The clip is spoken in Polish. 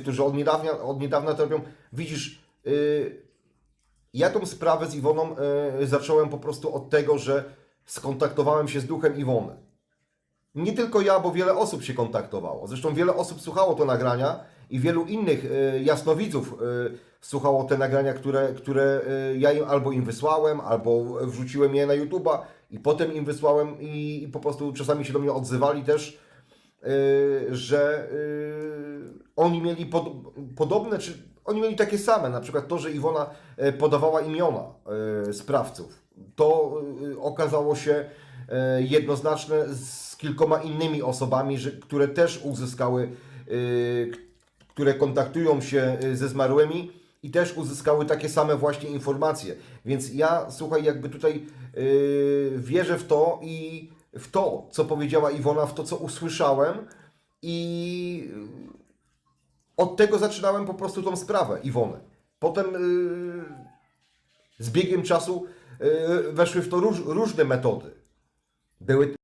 którzy od niedawna, od niedawna to robią. Widzisz, y, ja tą sprawę z Iwoną y, zacząłem po prostu od tego, że skontaktowałem się z duchem Iwony. Nie tylko ja, bo wiele osób się kontaktowało. Zresztą wiele osób słuchało to nagrania i wielu innych y, jasnowidzów y, słuchało te nagrania, które, które y, ja im albo im wysłałem, albo wrzuciłem je na YouTube'a i potem im wysłałem i, i po prostu czasami się do mnie odzywali też, y, że y, oni mieli pod, podobne, czy oni mieli takie same, na przykład to, że Iwona y, podawała imiona y, sprawców. To y, okazało się jednoznaczne z kilkoma innymi osobami, że, które też uzyskały, które kontaktują się ze zmarłymi i też uzyskały takie same właśnie informacje. Więc ja, słuchaj, jakby tutaj wierzę w to i w to, co powiedziała Iwona, w to, co usłyszałem i od tego zaczynałem po prostu tą sprawę Iwony. Potem y, z biegiem czasu y, weszły w to róż, różne metody. Były,